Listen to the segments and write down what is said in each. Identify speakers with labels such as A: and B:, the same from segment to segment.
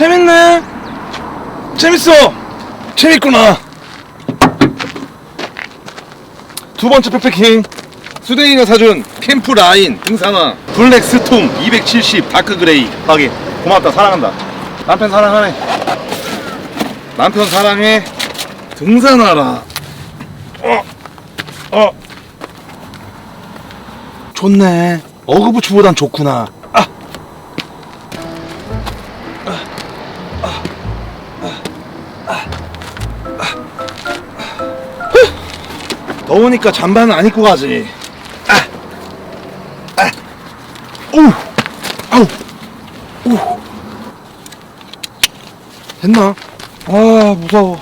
A: 재밌네. 재밌어. 재밌구나. 두 번째 백패킹. 수댕이가 사준 캠프 라인 등산화 블랙 스톰 270 다크 그레이 확인 고맙다 사랑한다 남편 사랑하네 남편 사랑해 등산화라 어, 어. 좋네 어그부츠보단 좋구나 더우니까 잠바는 안 입고 가지. 아, 아, 오, 아우, 오. 됐나? 아 무서워.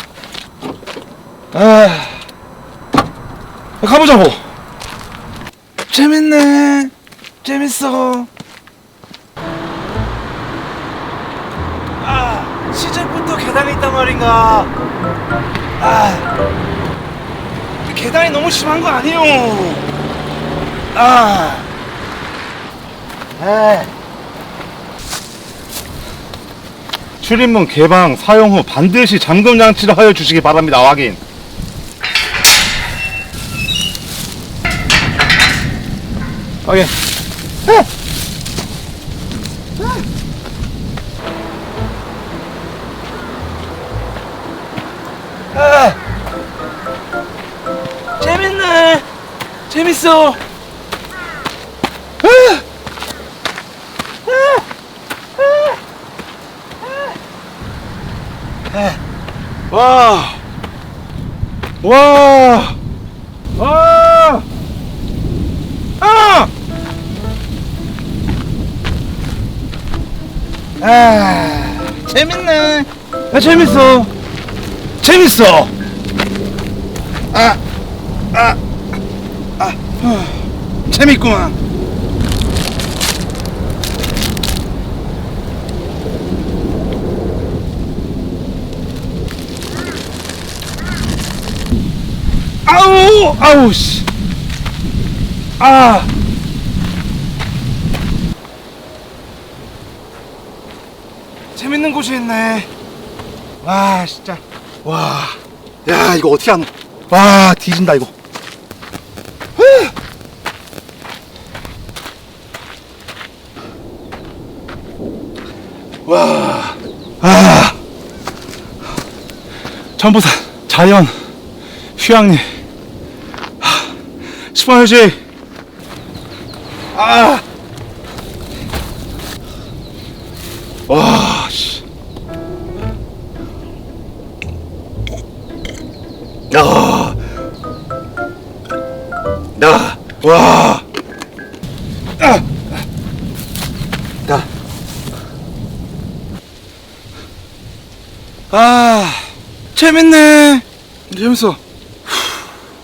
A: 아, 가보자고. 재밌네. 재밌어. 아, 시작부터 계단이 있단 말인가? 아. 계단이 너무 심한 거 아니에요? 아. 에. 출입문 개방 사용 후 반드시 잠금 장치를 하여 주시기 바랍니다. 확인. 확인. 아. 재밌어. 와. 와. 와. 아! 아, 재밌네. 아, 재밌어. 재밌어. 아. 아, 아, 후, 재밌구만. 아우, 아우, 씨. 아. 재밌는 곳이 있네. 와, 진짜. 와. 야, 이거 어떻게 안. 와, 뒤진다, 이거. 와, 아, 전부산 자연 휴양림 10번 휴식 아, 와, 재밌어.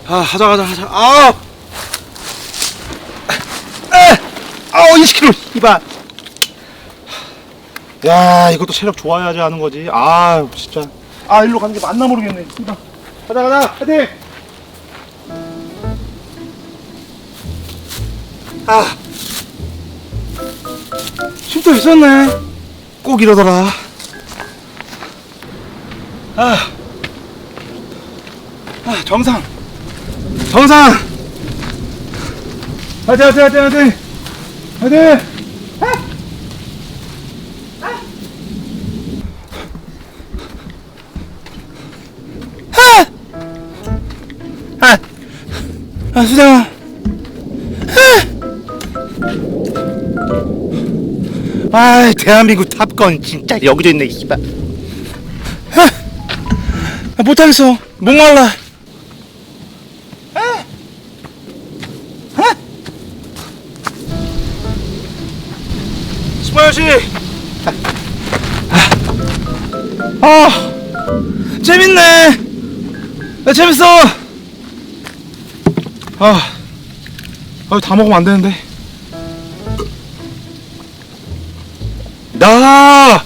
A: 아 하자 가자 하자. 아 아, 아우 20kg 이봐 야 이것도 체력 좋아야지 하는 거지. 아 진짜. 아 일로 가는 게 맞나 모르겠네 이봐 가자 가자. 화이팅! 아. 쉼터 있었네. 꼭 이러더라. 아, 아 정상 정상 화이팅 화이팅 화이팅 화이팅 화이팅 아! 아! 아, 수정아. 아! 아, 대한민국 탑건 진짜 여기도 있네, 이발. 아, 못하겠어. 목말라. 스마일 씨. 아, 재밌네. 아, 재밌어. 아, 아, 다 먹으면 안 되는데. 나.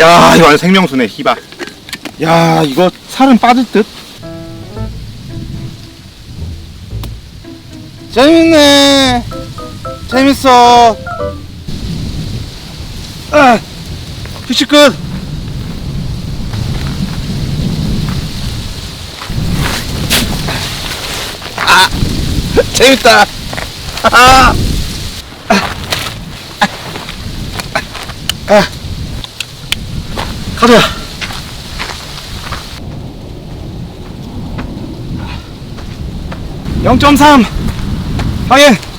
A: 야 이거 완전 생명수네 희바 야 이거 살은 빠질 듯 재밌네 재밌어 아, 피치 끝. 아, 재밌다. 아, 아, 가자. (0.3) 확인 안녕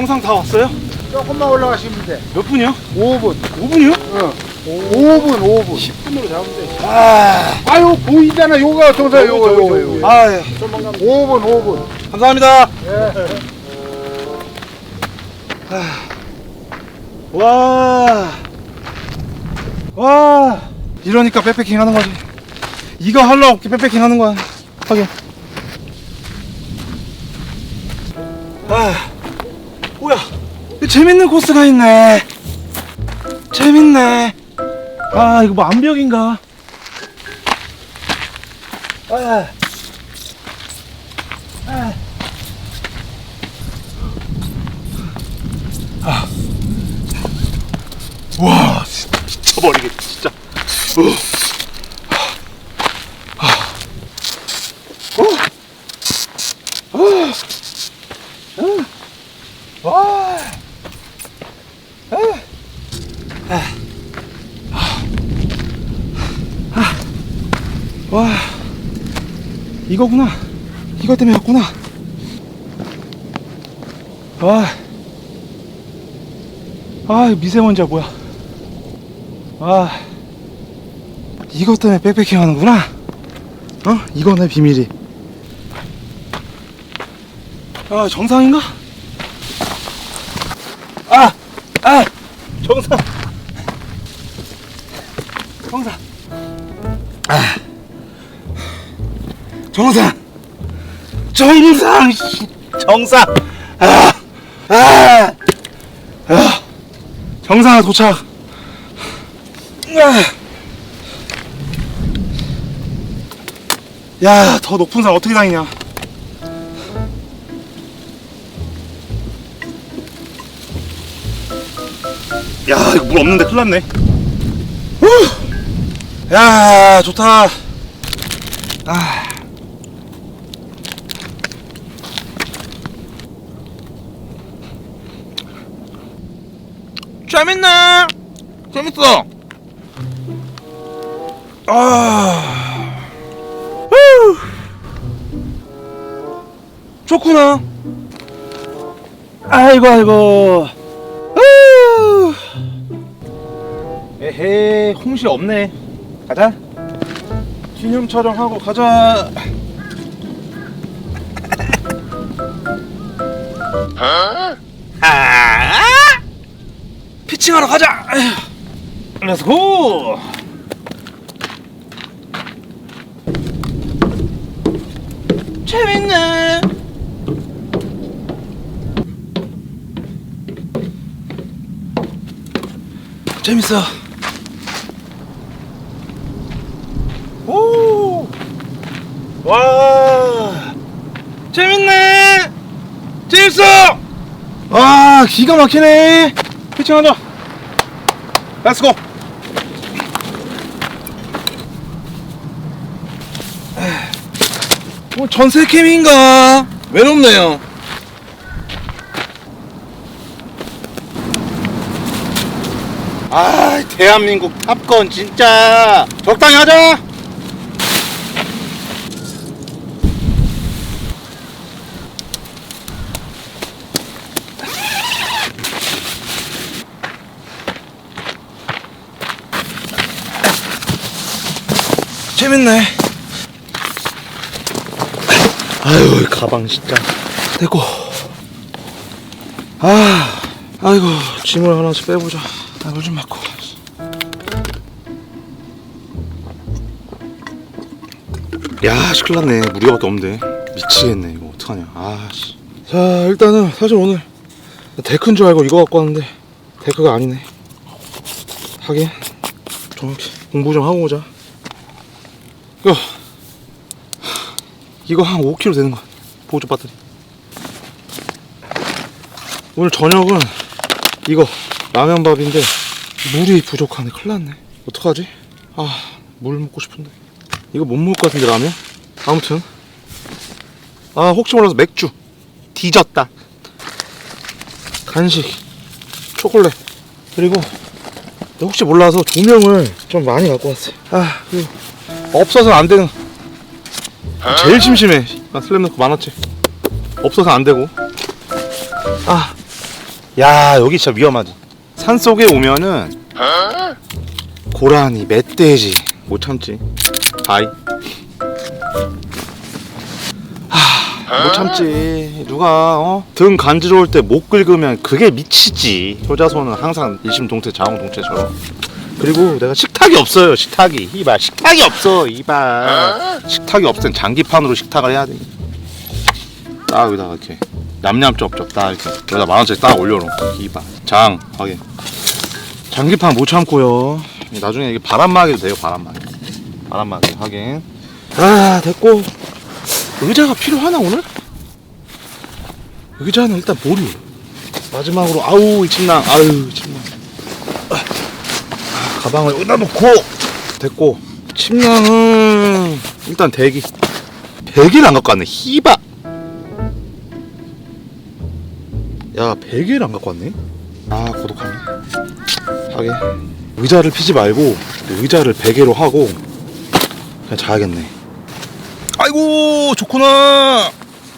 A: 정상 다 왔어요?
B: 조금만 올라가시면 돼.
A: 몇 분이요?
B: 5분.
A: 5분이요?
B: 어. 5분, 5분. 10분으로 잡으면 돼.
A: 아,
B: 아유, 보이잖아. 요가 동사 요거, 요거, 요거.
A: 아 예.
B: 5분, 5분.
A: 감사합니다
B: 예.
A: 와, 와, 이러니까 백패킹 하는 거지. 이거 하려고 백패킹 하는 거야. 확인. 재밌는 코스가 있네. 재밌네. 아, 이거 뭐 암벽인가? 아, 아. 와, 진짜 미쳐버리겠다, 진짜. 어. 어. 어. 어. 와. 아. 아. 와. 이거구나. 이거 때문에 왔구나. 와. 아, 이거 미세먼지야, 뭐야. 아, 이것 때문에 백패킹 하는구나. 어? 이거 내 비밀이. 아, 정상인가? 아, 아, 정상. 정상. 아, 정상. 정상. 씨, 정상. 아, 아, 아, 정상 도착. 야, 더 높은 산 어떻게 다니냐? 야, 이거 물 없는데 큰일 났네. 후! 야, 좋다. 아.
C: 재밌네. 재밌어.
A: 아. 후. 좋구나. 아이고 아이고. 후. 에헤, 홍시 없네. 가자. 기념 촬영하고 가자. 아! 피칭하러 가자. 렛츠고. 재밌네. 재밌어. 오. 와. 재밌네. 재밌어. 와, 기가 막히네. 피칭하자. 렛츠고. 뭐 전세 캠인가? 외롭네요. 아, 대한민국 탑건 진짜 적당히 하자. 재밌네. 아유, 이 가방 진짜. 됐고. 아, 아이고, 짐을 하나씩 빼보자. 아, 물좀 맞고. 야, 씨, 큰일 났네. 무리가밖에 없는데. 미치겠네. 이거 어떡하냐. 아, 씨. 자, 일단은, 사실 오늘, 데크인 줄 알고 이거 갖고 왔는데, 데크가 아니네. 하긴, 좀 이렇게 공부 좀 하고 오자. 이거, 이거 한 5kg 되는 거 보조 배터리. 오늘 저녁은 이거 라면밥인데 물이 부족하네. 큰일 났네. 어떡하지? 아물 먹고 싶은데. 이거 못 먹을 것 같은데 라면? 아무튼. 아 혹시 몰라서 맥주. 뒤졌다. 간식. 초콜릿. 그리고 혹시 몰라서 조명을 좀 많이 갖고 왔어요. 아 그리고 없어서는 안 되는 제일 심심해 나 슬램덩크 많았지 없어서 안 되고 아, 야 여기 진짜 위험하지. 산 속에 오면은 고라니, 멧돼지 못 참지. 바이. 하, 못 참지. 누가 어? 등 간지러울 때 못 긁으면 그게 미치지. 효자손은 항상 일심동체, 자웅동체처럼. 그리고 내가 식탁이 없어요. 식탁이. 이발 식탁이 없어. 이발 식탁이 없을 땐 장기판으로 식탁을 해야 돼. 딱 여기다가 이렇게 냠냠 쩝쩝 딱 이렇게 여기다 만 원짜리 딱 올려놓고 이봐 장 확인 장기판 못 참고요 나중에 이게 바람막이도 돼요 바람막이 바람막이 확인 아 됐고 의자가 필요하나 오늘? 의자는 일단 보류 마지막으로 아우 이 침낭 아유 이 침낭 아, 가방을 여기다 놓고. 됐고 침낭은 일단 대기. 베개를 안 갖고 왔네. 히바. 야 베개를 안 갖고 왔네. 아 고독하네. 하게 의자를 피지 말고 의자를 베개로 하고 그냥 자야겠네. 아이고 좋구나.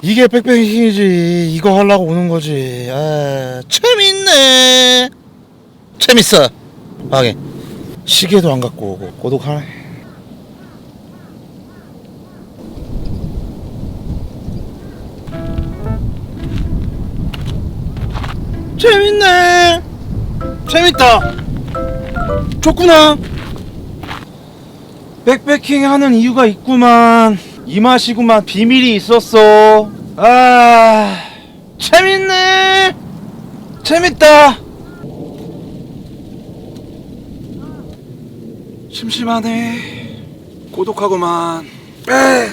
A: 이게 백뱅이지. 이거 하려고 오는 거지. 아 재밌네. 재밌어. 하게 시계도 안 갖고 오고 고독하네 재밌네. 재밌다. 좋구나. 백패킹 하는 이유가 있구만. 이 맛이구만. 비밀이 있었어. 아, 재밌네. 재밌다. 심심하네. 고독하구만. 에.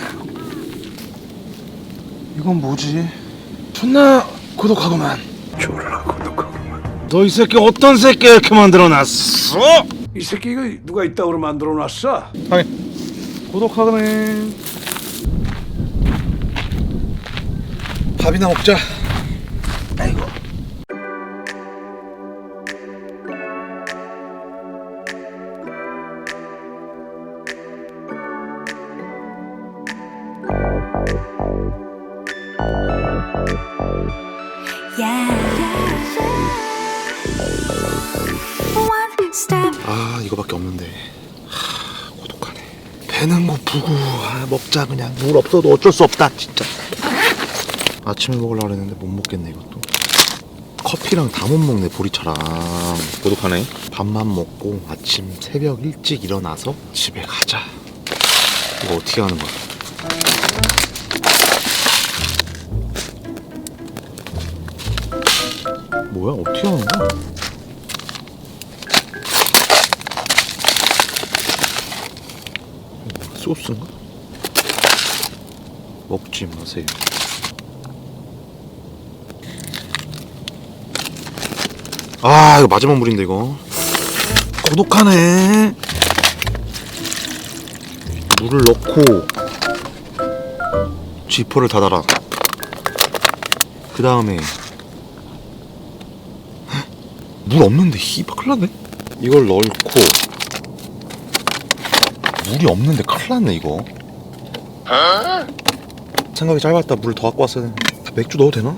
A: 이건 뭐지? 존나 고독하구만. 너 이 새끼 어떤 새끼 이렇게 만들어놨어?
D: 이 새끼가 누가 이따구로 만들어 놨어?
A: 고독하네. 밥이나 먹자. 아이고. 없는데. 하, 고독하네. 배는 고프고 아, 먹자 그냥. 물 없어도 어쩔 수 없다 진짜. 아침에 먹으려고 했는데 못 먹겠네 이것도. 커피랑 다 못 먹네 보리차랑. 고독하네. 밥만 먹고 아침 새벽 일찍 일어나서 집에 가자. 이거 어떻게 하는 거야? 뭐야 어떻게 하는 거야? 소스인가? 먹지 마세요. 아 이거 마지막 물인데 이거 고독하네. 물을 넣고 지퍼를 닫아라. 그 다음에 물 없는데 히바 큰일 났네. 이걸 넣고 물이 없는데 큰일 났네 이거. 생각이 짧았다. 물더 갖고 왔어야 되는데. 맥주 넣어도 되나?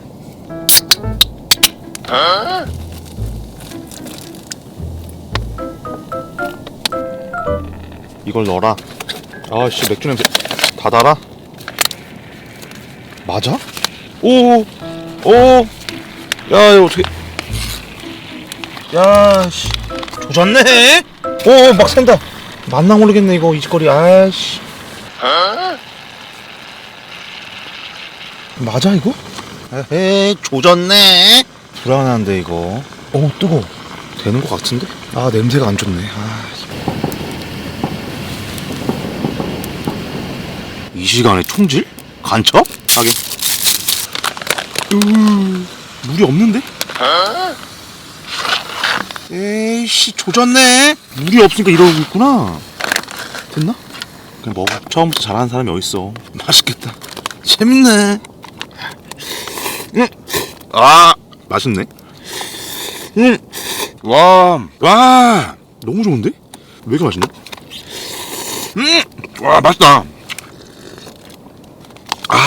A: 이걸 넣어라. 아씨 맥주 냄새 다 달아? 맞아? 오오. 야 이거 어떻게. 야씨. 조졌네? 오막 샌다 맞나 모르겠네 이거 이 짓거리 아이씨 맞아 이거? 에헤 조졌네 불안한데 이거 어 뜨거 되는 것 같은데? 아 냄새가 안 좋네 아. 이 시간에 총질? 간첩? 하긴 으, 물이 없는데? 에이씨 조졌네 물이 없으니까 이러고 있구나 됐나? 그냥 먹어 처음부터 잘하는 사람이 어딨어 맛있겠다 재밌네 음. 아 맛있네 음. 와, 와 너무 좋은데? 왜 이렇게 맛있냐? 음. 와 맛있다 아.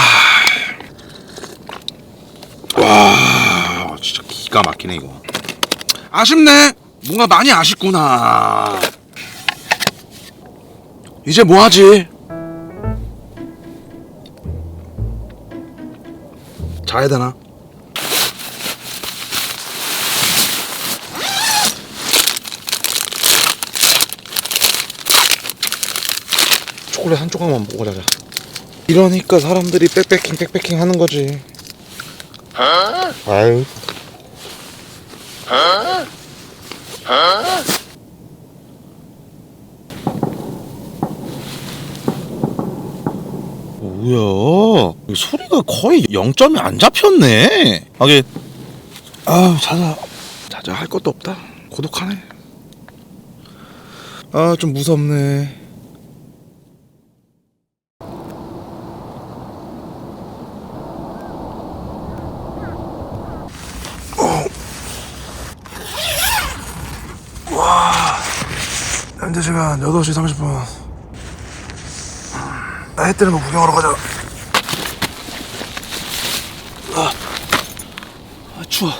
A: 와 진짜 기가 막히네 이거 아쉽네. 뭔가 많이 아쉽구나. 이제 뭐 하지? 자야 되나? 초콜릿 한 조각만 먹고 자자. 이러니까 사람들이 백패킹 백패킹 하는 거지. 아유. 뭐야? 이 소리가 거의 0점이 안 잡혔네. 아게 아 자자 자자 할 것도 없다. 고독하네. 아 좀 무섭네. 현재 시간 8시 30분. 나해 뜨는 거 구경하러 가자. 아, 아 추워.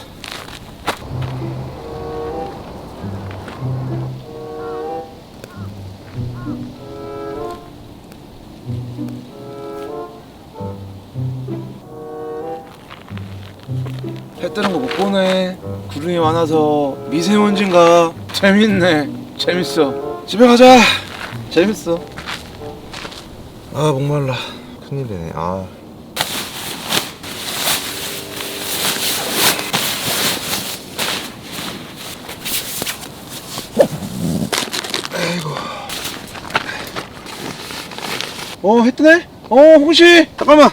A: 해 뜨는 거 못 보네. 구름이 많아서 미세먼지인가. 재밌네. 재밌어. 집에 가자. 재밌어. 아 목말라. 큰일이네. 아. 아이고. 어, 해 뜨네? 어, 홍시! 잠깐만!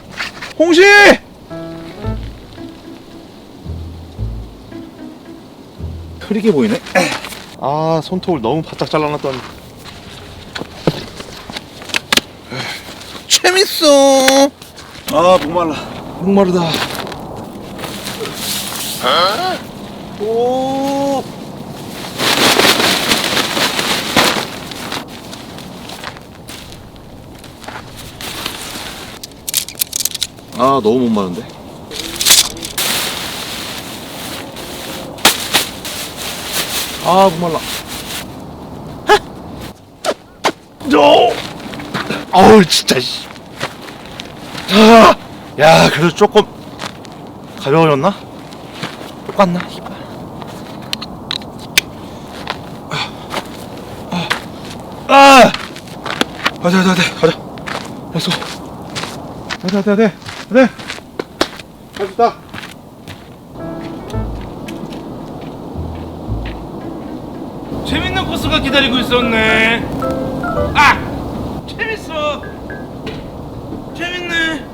A: 홍시! 흐리게 보이네? 아, 손톱을 너무 바짝 잘라놨더니. 재밌어! 아, 목말라. 목마르다. 오! 아 너무 못 마는데 아 목말라 너 아우 진짜 씨. 아, 야 그래도 조금 가벼워졌나? 똑같나? 이봐. 아, 아, 가자 가자 가자 가자 렛츠고 가자 가자 가자 가자
C: 재밌는 코스가 기다리고 있었네. 아, 재밌어. 재밌네.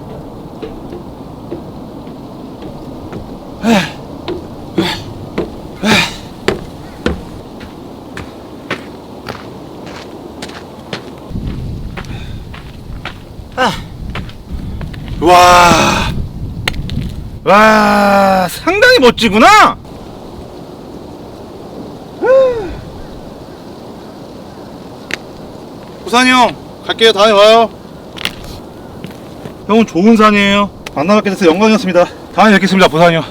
A: 와, 와, 상당히 멋지구나. 부산이 형, 갈게요. 다음에 봐요. 형은 좋은 산이에요. 만나뵙게 돼서 영광이었습니다. 다음에 뵙겠습니다, 부산이 형.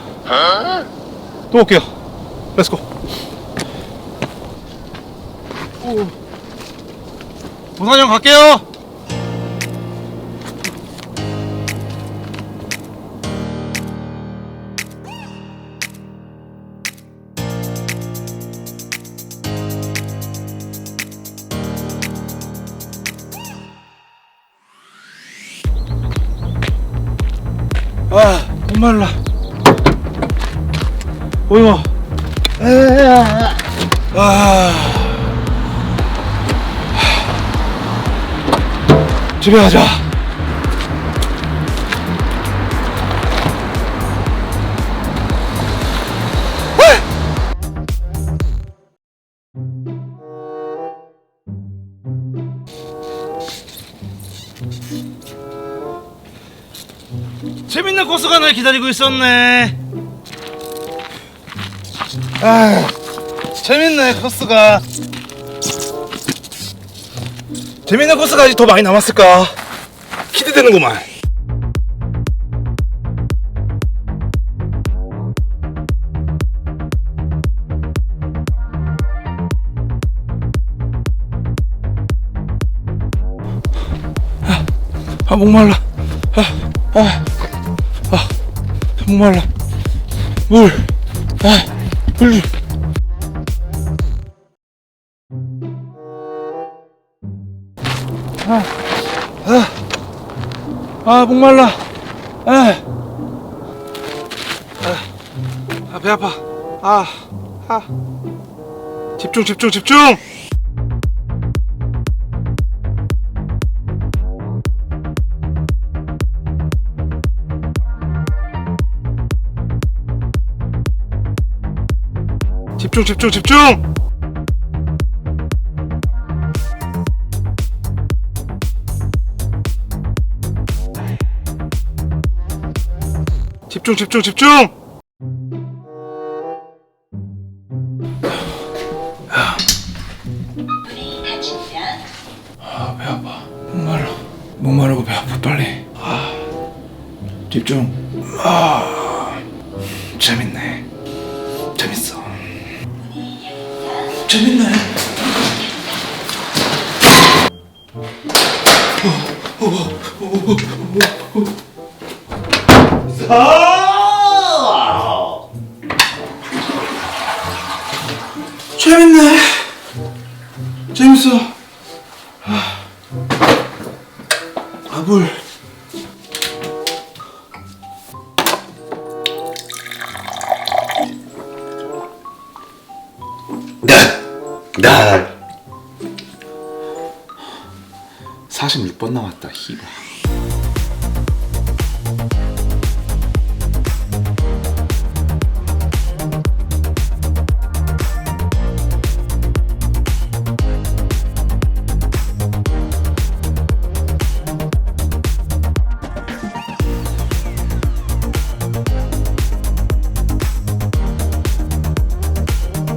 A: 또 올게요. 렛츠고. 부산이 형 갈게요. 아, 목말라. 오이모. 아. 집에 가자.
C: 재밌는 코스가 날 기다리고 있었네.
A: 아 재밌네 코스가. 재밌는 코스가 아직 더 많이 남았을까? 기대되는구만. 아, 아 목말라. 아, 아, 아 목말라 물 아, 물 좀. 아, 목말라. 아, 아, 아, 배 아파. 아, 아. 집중, 집중, 집중! 집중, 집중, 집중! 집중, 집중, 집중! 아, 배 아파. 목말라. 목마르고 배 아파, 빨리. 아, 집중. 아, 재밌네. 재밌어. 아, 아 물. 나. 46번 남았다, 희바.